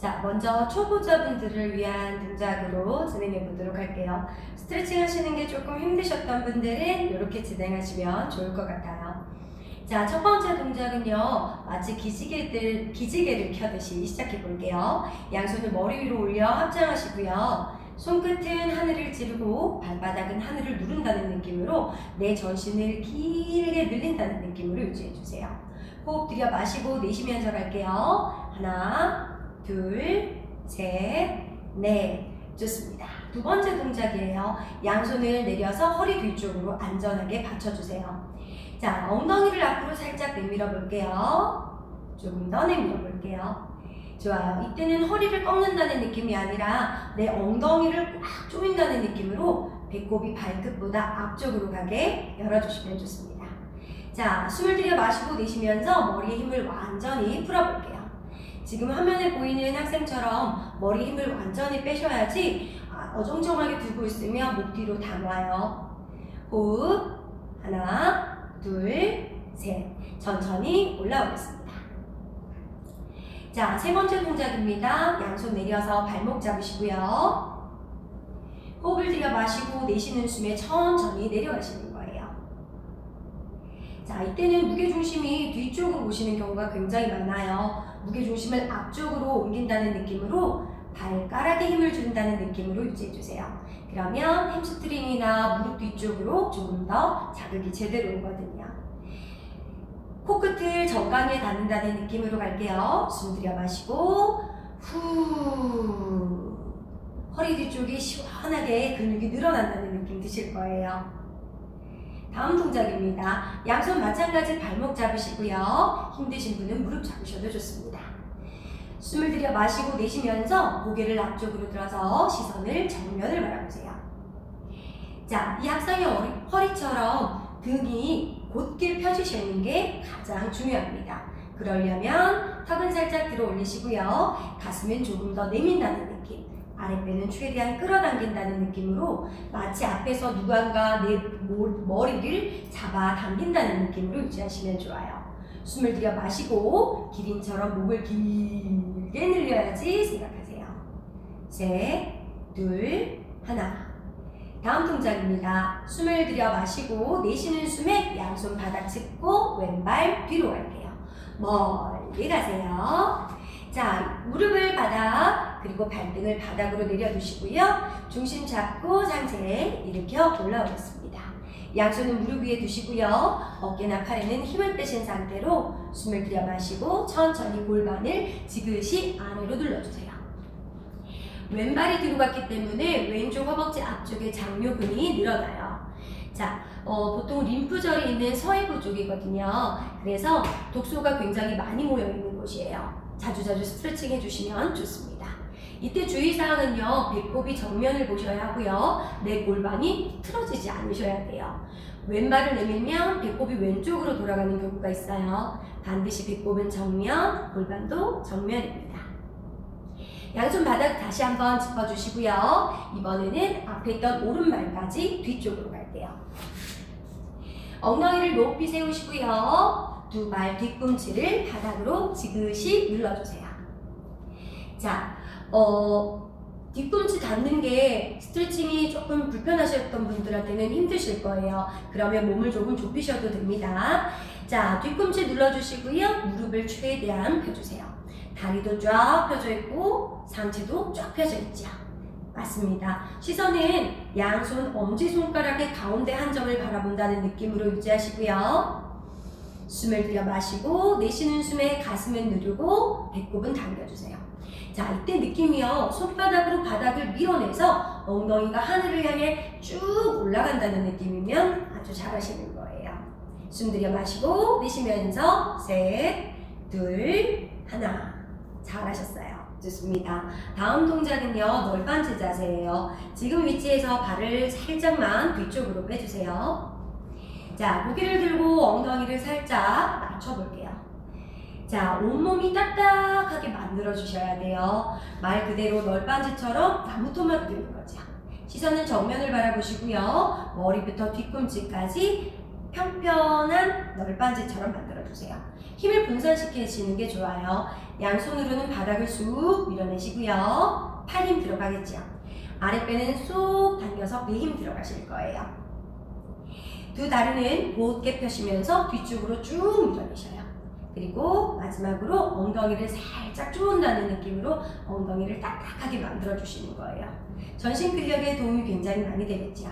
자, 먼저 초보자분들을 위한 동작으로 진행해 보도록 할게요. 스트레칭 하시는 게 조금 힘드셨던 분들은 이렇게 진행하시면 좋을 것 같아요. 자, 첫 번째 동작은요, 마치 기지개들, 기지개를 켜듯이 시작해 볼게요. 양손을 머리 위로 올려 합장하시고요. 손끝은 하늘을 찌르고 발바닥은 하늘을 누른다는 느낌으로 내 전신을 길게 늘린다는 느낌으로 유지해 주세요. 호흡 들여 마시고 내쉬면서 갈게요. 하나, 둘, 셋, 넷. 좋습니다. 두 번째 동작이에요. 양손을 내려서 허리 뒤쪽으로 안전하게 받쳐주세요. 자, 엉덩이를 앞으로 살짝 내밀어 볼게요. 조금 더 내밀어 볼게요. 좋아요. 이때는 허리를 꺾는다는 느낌이 아니라 내 엉덩이를 꽉 조인다는 느낌으로 배꼽이 발끝보다 앞쪽으로 가게 열어주시면 좋습니다. 자, 숨을 들여 마시고 내쉬면서 머리에 힘을 완전히 풀어볼게요. 지금 화면에 보이는 학생처럼 머리 힘을 완전히 빼셔야지 아, 어정쩡하게 두고 있으면 목 뒤로 담아요. 호흡 하나, 둘, 셋. 천천히 올라오겠습니다. 자, 세 번째 동작입니다. 양손 내려서 발목 잡으시고요. 호흡을 들여 마시고 내쉬는 숨에 천천히 내려가시는 거예요. 자, 이때는 무게중심이 뒤쪽으로 오시는 경우가 굉장히 많아요. 무게중심을 앞쪽으로 옮긴다는 느낌으로 발가락에 힘을 준다는 느낌으로 유지해주세요. 그러면 햄스트링이나 무릎 뒤쪽으로 조금 더 자극이 제대로 오거든요. 코끝을 정강에 닿는다는 느낌으로 갈게요. 숨 들여 마시고 후 허리 뒤쪽이 시원하게 근육이 늘어난다는 느낌 드실 거예요. 다음 동작입니다. 양손 마찬가지 발목 잡으시고요. 힘드신 분은 무릎 잡으셔도 좋습니다. 숨을 들여 마시고 내쉬면서 고개를 앞쪽으로 들어서 시선을 정면을 바라보세요. 자, 이 허리, 허리처럼 등이 곧게 펴지시는 게 가장 중요합니다. 그러려면 턱은 살짝 들어 올리시고요. 가슴은 조금 더 내민다는 느낌. 아랫배는 최대한 끌어당긴다는 느낌으로 마치 앞에서 누군가 내 모- 머리를 잡아 당긴다는 느낌으로 유지하시면 좋아요. 숨을 들여 마시고 기린처럼 목을 길게 늘려야지 생각하세요. 셋, 둘, 하나. 다음 동작입니다. 숨을 들여 마시고 내쉬는 숨에 양손 바닥 짚고 왼발 뒤로 갈게요. 멀리 가세요. 그리고 발등을 바닥으로 내려두시고요. 중심 잡고 상체 일으켜 올라오겠습니다. 양손은 무릎 위에 두시고요. 어깨나 팔에는 힘을 빼신 상태로 숨을 들여 마시고 천천히 골반을 지그시 아래로 눌러주세요. 왼발이 뒤로 갔기 때문에 왼쪽 허벅지 앞쪽에 장요근이 늘어나요. 자, 어, 보통 림프절이 있는 서해부 쪽이거든요. 그래서 독소가 굉장히 많이 모여 있는 곳이에요. 자주자주 스트레칭 해주시면 좋습니다. 이때 주의사항은요, 배꼽이 정면을 보셔야 하고요, 내 골반이 틀어지지 않으셔야 돼요. 왼발을 내밀면 배꼽이 왼쪽으로 돌아가는 경우가 있어요. 반드시 배꼽은 정면, 골반도 정면입니다. 양손 바닥 다시 한번 짚어주시고요. 이번에는 앞에 있던 오른발까지 뒤쪽으로 갈게요. 엉덩이를 높이 세우시고요. 두 발 뒤꿈치를 바닥으로 지그시 눌러주세요. 자, 어, 뒤꿈치 닿는 게 스트레칭이 조금 불편하셨던 분들한테는 힘드실 거예요. 그러면 몸을 조금 좁히셔도 됩니다. 자, 뒤꿈치 눌러주시고요. 무릎을 최대한 펴주세요. 다리도 쫙 펴져 있고 상체도 쫙 펴져 있죠. 맞습니다. 시선은 양손 엄지손가락의 가운데 한 점을 바라본다는 느낌으로 유지하시고요. 숨을 들여 마시고 내쉬는 숨에 가슴은 누르고 배꼽은 당겨주세요. 자, 이때 느낌이요. 손바닥으로 바닥을 밀어내서 엉덩이가 하늘을 향해 쭉 올라간다는 느낌이면 아주 잘하시는 거예요. 숨 들여 마시고 내쉬면서 셋, 둘, 하나. 잘하셨어요. 좋습니다. 다음 동작은요, 널빤지 자세예요. 지금 위치에서 발을 살짝만 뒤쪽으로 빼주세요. 자, 고개를 들고 엉덩이를 살짝 맞춰볼게요. 자, 온몸이 딱딱하게 만들어 주셔야 돼요. 말 그대로 널빤지처럼 나무 토막 들는 거죠. 시선은 정면을 바라보시고요. 머리부터 뒤꿈치까지 평평한 널빤지처럼 만들어 주세요. 힘을 분산시키시는 게 좋아요. 양손으로는 바닥을 쑥 밀어내시고요. 팔 힘 들어가겠죠. 아랫배는 쏙 당겨서 배 힘 들어가실 거예요. 두 다리는 곧게 펴시면서 뒤쪽으로 쭉 밀어내셔요. 그리고 마지막으로 엉덩이를 살짝 쪼은다는 느낌으로 엉덩이를 딱딱하게 만들어 주시는 거예요. 전신 근력에 도움이 굉장히 많이 되겠죠.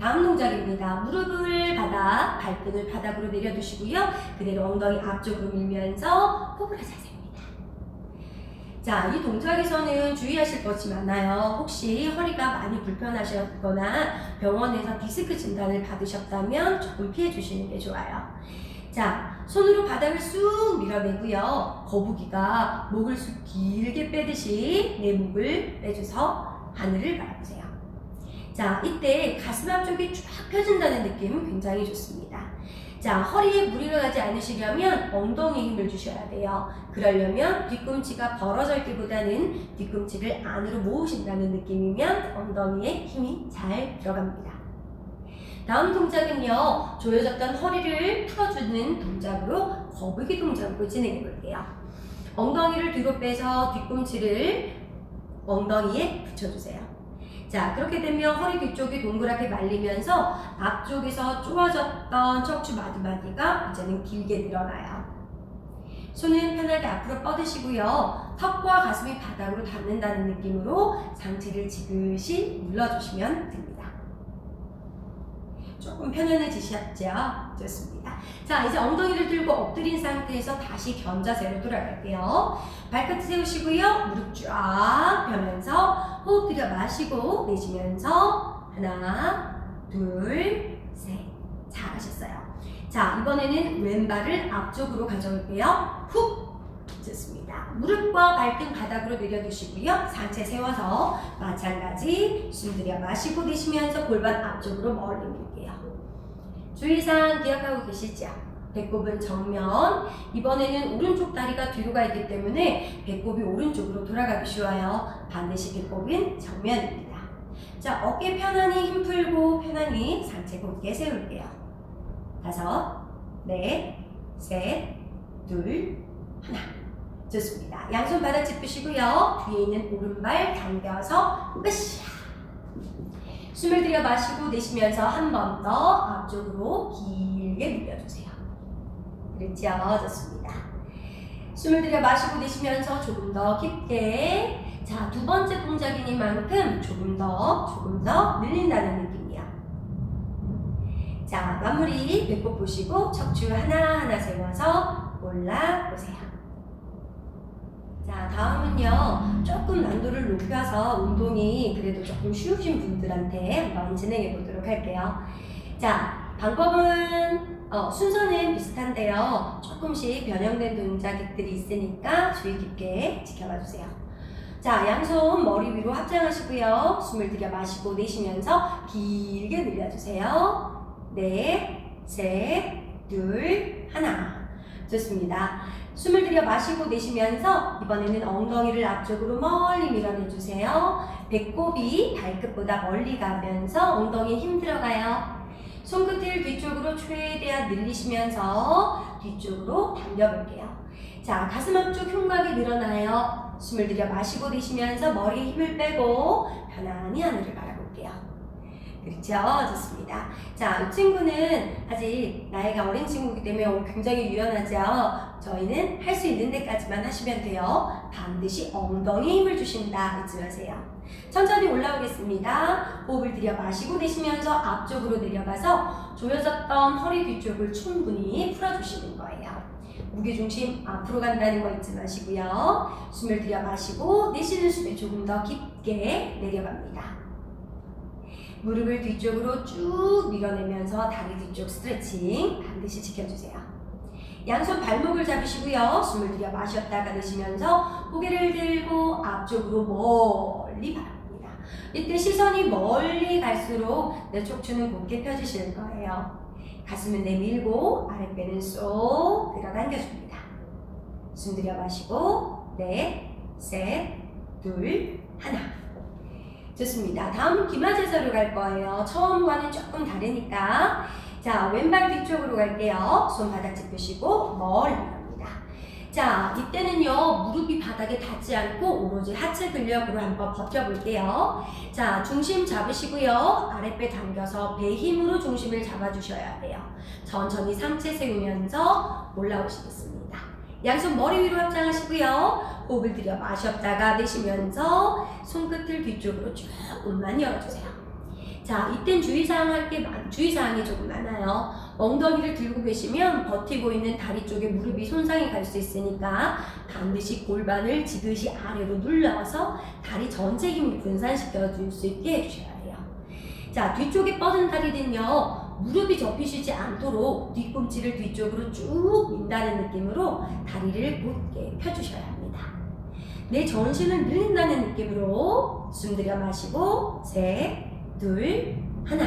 다음 동작입니다. 무릎을 바닥, 발등을 바닥으로 내려두시고요. 그대로 엉덩이 앞쪽으로 밀면서 코브라 자세입니다. 자, 이 동작에서는 주의하실 것이 많아요. 혹시 허리가 많이 불편하셨거나 병원에서 디스크 진단을 받으셨다면 조금 피해 주시는 게 좋아요. 자, 손으로 바닥을 쑥 밀어내고요. 거북이가 목을 쑥 길게 빼듯이 내 목을 빼줘서 하늘을 바라보세요. 자, 이때 가슴 앞쪽이 쫙 펴진다는 느낌은 굉장히 좋습니다. 자, 허리에 무리가 가지 않으시려면 엉덩이에 힘을 주셔야 돼요. 그러려면 뒤꿈치가 벌어져 있기보다는 뒤꿈치를 안으로 모으신다는 느낌이면 엉덩이에 힘이 잘 들어갑니다. 다음 동작은요, 조여졌던 허리를 풀어주는 동작으로 거북이 동작으로 진행해 볼게요. 엉덩이를 뒤로 빼서 뒤꿈치를 엉덩이에 붙여주세요. 자, 그렇게 되면 허리 뒤쪽이 동그랗게 말리면서 앞쪽에서 쪼아졌던 척추 마디마디가 이제는 길게 늘어나요. 손은 편하게 앞으로 뻗으시고요. 턱과 가슴이 바닥으로 닿는다는 느낌으로 상체를 지그시 눌러주시면 됩니다. 조금 편안해지셨죠? 자, 이제 엉덩이를 들고 엎드린 상태에서 다시 견자세로 돌아갈게요. 발끝 세우시고요. 무릎 쫙 펴면서 호흡 들여 마시고 내쉬면서 하나, 둘, 셋. 잘하셨어요. 자, 이번에는 왼발을 앞쪽으로 가져올게요. 훅! 좋습니다. 무릎과 발등 바닥으로 내려두시고요. 상체 세워서 마찬가지 숨 들여 마시고 내쉬면서 골반 앞쪽으로 멀리 밀게요. 주의사항 기억하고 계시죠? 배꼽은 정면. 이번에는 오른쪽 다리가 뒤로 가 있기 때문에 배꼽이 오른쪽으로 돌아가기 쉬워요. 반드시 배꼽은 정면입니다. 자, 어깨 편안히 힘 풀고 편안히 상체 곧게 세울게요. 다섯, 넷, 셋, 둘, 하나. 좋습니다. 양손 바닥 짚으시고요. 뒤에 있는 오른발 당겨서 으쌰. 숨을 들여 마시고 내쉬면서 한 번 더 앞쪽으로 길게 늘려주세요. 그렇죠. 좋습니다. 숨을 들여 마시고 내쉬면서 조금 더 깊게 자, 두 번째 동작이니만큼 조금 더, 조금 더 늘린다는 느낌이야. 자, 마무리 배꼽 보시고 척추 하나하나 세워서 올라오세요. 자, 다음은요. 조금 난도를 높여서 운동이 그래도 조금 쉬우신 분들한테 한번 진행해 보도록 할게요. 자, 방법은 어, 순서는 비슷한데요. 조금씩 변형된 동작들이 있으니까 주의 깊게 지켜봐 주세요. 자, 양손 머리 위로 합장하시고요. 숨을 들여 마시고 내쉬면서 길게 늘려주세요. 넷, 셋, 둘, 하나. 좋습니다. 숨을 들여 마시고 내쉬면서 이번에는 엉덩이를 앞쪽으로 멀리 밀어내주세요. 배꼽이 발끝보다 멀리 가면서 엉덩이에 힘 들어가요. 손끝을 뒤쪽으로 최대한 늘리시면서 뒤쪽으로 당겨볼게요. 자, 가슴 앞쪽 흉곽이 늘어나요. 숨을 들여 마시고 내쉬면서 머리에 힘을 빼고 편안히 하늘을 바라볼게요. 그렇죠? 좋습니다. 자, 이 친구는 아직 나이가 어린 친구이기 때문에 굉장히 유연하죠? 저희는 할 수 있는 데까지만 하시면 돼요. 반드시 엉덩이에 힘을 주신다. 잊지 마세요. 천천히 올라오겠습니다. 호흡을 들여 마시고 내쉬면서 앞쪽으로 내려가서 조여졌던 허리 뒤쪽을 충분히 풀어주시는 거예요. 무게중심 앞으로 간다는 거 잊지 마시고요. 숨을 들여 마시고 내쉬는 숨에 조금 더 깊게 내려갑니다. 무릎을 뒤쪽으로 쭉 밀어내면서 다리 뒤쪽 스트레칭 반드시 지켜주세요. 양손 발목을 잡으시고요. 숨을 들여 마셨다 가 내쉬면서 고개를 들고 앞쪽으로 멀리 바라봅니다. 이때 시선이 멀리 갈수록 내 척추는 곧게 펴지실 거예요. 가슴은 내밀고 아랫배는 쏙 끌어당겨줍니다. 숨 들여 마시고 넷, 셋, 둘, 하나. 좋습니다. 다음은 기마제서로 갈 거예요. 처음과는 조금 다르니까. 자, 왼발 뒤쪽으로 갈게요. 손 바닥 짚으시고 멀리 갑니다. 자, 이때는요, 무릎이 바닥에 닿지 않고 오로지 하체 근력으로 한번 버텨볼게요. 자, 중심 잡으시고요. 아랫배 당겨서 배 힘으로 중심을 잡아주셔야 돼요. 천천히 상체 세우면서 올라오시겠습니다. 양손 머리 위로 합장하시고요. 호흡을 들여 마셨다가 내쉬면서 손끝을 뒤쪽으로 조금만 열어주세요. 자, 이땐 주의사항 할 게, 많- 주의사항이 조금 많아요. 엉덩이를 들고 계시면 버티고 있는 다리 쪽에 무릎이 손상이 갈 수 있으니까 반드시 골반을 지그시 아래로 눌러서 다리 전체 힘을 분산시켜 줄 수 있게 해주셔야 해요. 자, 뒤쪽에 뻗은 다리는요, 무릎이 접히시지 않도록 뒤꿈치를 뒤쪽으로 쭉 민다는 느낌으로 다리를 곧게 펴주셔야 합니다. 내 전신을 늘린다는 느낌으로 숨 들여 마시고, 셋, 둘, 하나.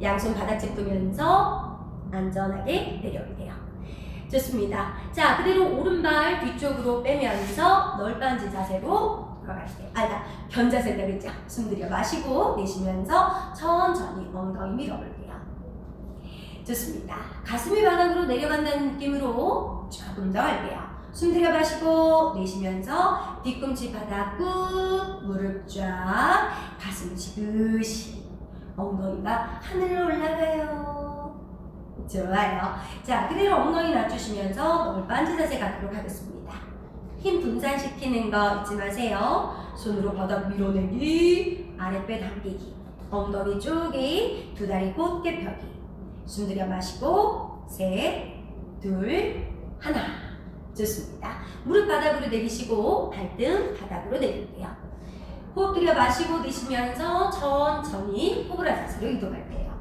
양손 바닥 짚으면서 안전하게 내려올게요. 좋습니다. 자, 그대로 오른발 뒤쪽으로 빼면서 널빤지 자세로 돌아갈게요. 아, 나 견자세가 그랬죠? 숨 들여 마시고 내쉬면서 천천히 엉덩이 밀어볼게요. 좋습니다. 가슴이 바닥으로 내려간다는 느낌으로 조금 더 할게요. 숨 들여 마시고 내쉬면서 뒤꿈치 바닥 꾹 무릎 쫙 가슴 지그시 엉덩이가 하늘로 올라가요. 좋아요. 자, 그대로 엉덩이 낮추시면서 널빤지 자세 갖도록 하겠습니다. 힘 분산시키는 거 잊지 마세요. 손으로 바닥 밀어내기, 아랫배 당기기, 엉덩이 쪼개, 두 다리 곧게 펴기. 숨 들여 마시고, 셋, 둘, 하나. 좋습니다. 무릎 바닥으로 내리시고, 발등 바닥으로 내릴게요. 호흡 들여 마시고 내쉬면서 천천히 호불아 자세로 이동할게요.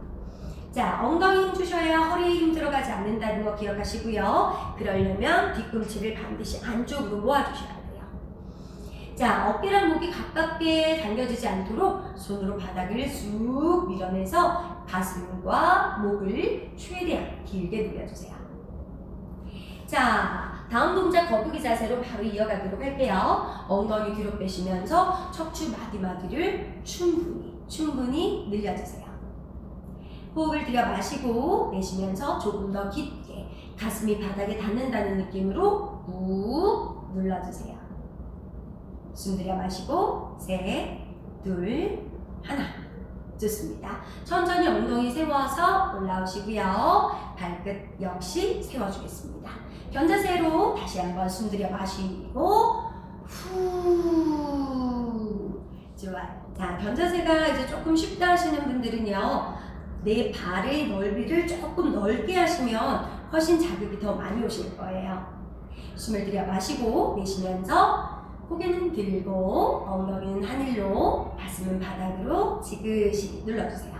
자, 엉덩이 힘 주셔야 허리에 힘 들어가지 않는다는 거 기억하시고요. 그러려면 뒤꿈치를 반드시 안쪽으로 모아주셔야 돼요. 자, 어깨랑 목이 가깝게 당겨지지 않도록 손으로 바닥을 쑥 밀어내서 가슴과 목을 최대한 길게 늘려주세요. 자, 다음 동작 거북이 자세로 바로 이어가도록 할게요. 엉덩이 뒤로 빼시면서 척추 마디마디를 충분히, 충분히 늘려주세요. 호흡을 들여 마시고 내쉬면서 조금 더 깊게 가슴이 바닥에 닿는다는 느낌으로 꾹 눌러주세요. 숨 들여 마시고 셋, 둘, 하나. 좋습니다. 천천히 엉덩이 세워서 올라오시고요. 발끝 역시 세워주겠습니다. 견자세로 다시 한번 숨 들여 마시고 후 좋아요. 자 견자세가 이제 조금 쉽다 하시는 분들은요 내 발의 넓이를 조금 넓게 하시면 훨씬 자극이 더 많이 오실 거예요. 숨을 들여 마시고 내쉬면서 고개는 들고 엉덩이는 하늘로 가슴은 바닥으로 지그시 눌러주세요.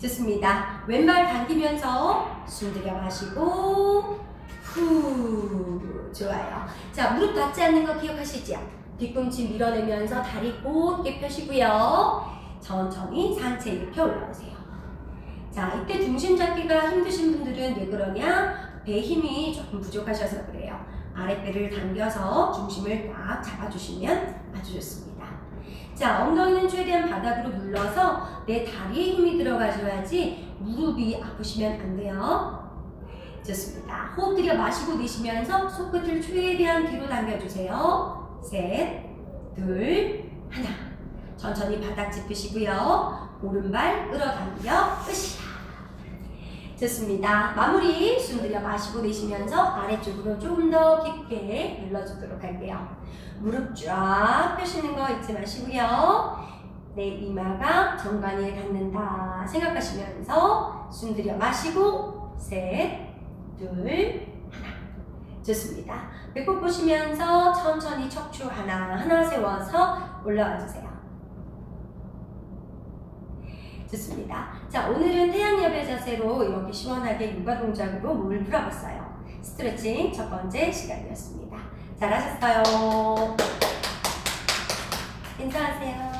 좋습니다. 왼발 당기면서 숨 들여 마시고 후 좋아요. 자 무릎 닿지 않는 거 기억하시죠? 뒤꿈치 밀어내면서 다리 곧게 펴시고요. 천천히 상체 이렇게 올라오세요. 자 이때 중심 잡기가 힘드신 분들은 왜 그러냐? 배 힘이 조금 부족하셔서 그래요. 아랫배를 당겨서 중심을 꽉 잡아주시면 아주 좋습니다. 자, 엉덩이는 최대한 바닥으로 눌러서 내 다리에 힘이 들어가줘야지 무릎이 아프시면 안 돼요. 좋습니다. 호흡 들여 마시고 내쉬면서 손끝을 최대한 뒤로 당겨주세요. 셋, 둘, 하나. 천천히 바닥 짚으시고요. 오른발 끌어당겨, 으쌰. 좋습니다. 마무리 숨 들여 마시고 내쉬면서 아래쪽으로 조금 더 깊게 눌러주도록 할게요. 무릎 쫙 펴시는 거 잊지 마시고요. 내 이마가 정관이에 닿는다 생각하시면서 숨 들여 마시고 셋, 둘, 하나. 좋습니다. 배꼽 보시면서 천천히 척추 하나 하나 세워서 올라와 주세요. 좋습니다. 자, 오늘은 태양여배 자세로 이렇게 시원하게 육아 동작으로 몸을 풀어봤어요. 스트레칭 첫 번째 시간이었습니다. 잘하셨어요. 인사하세요.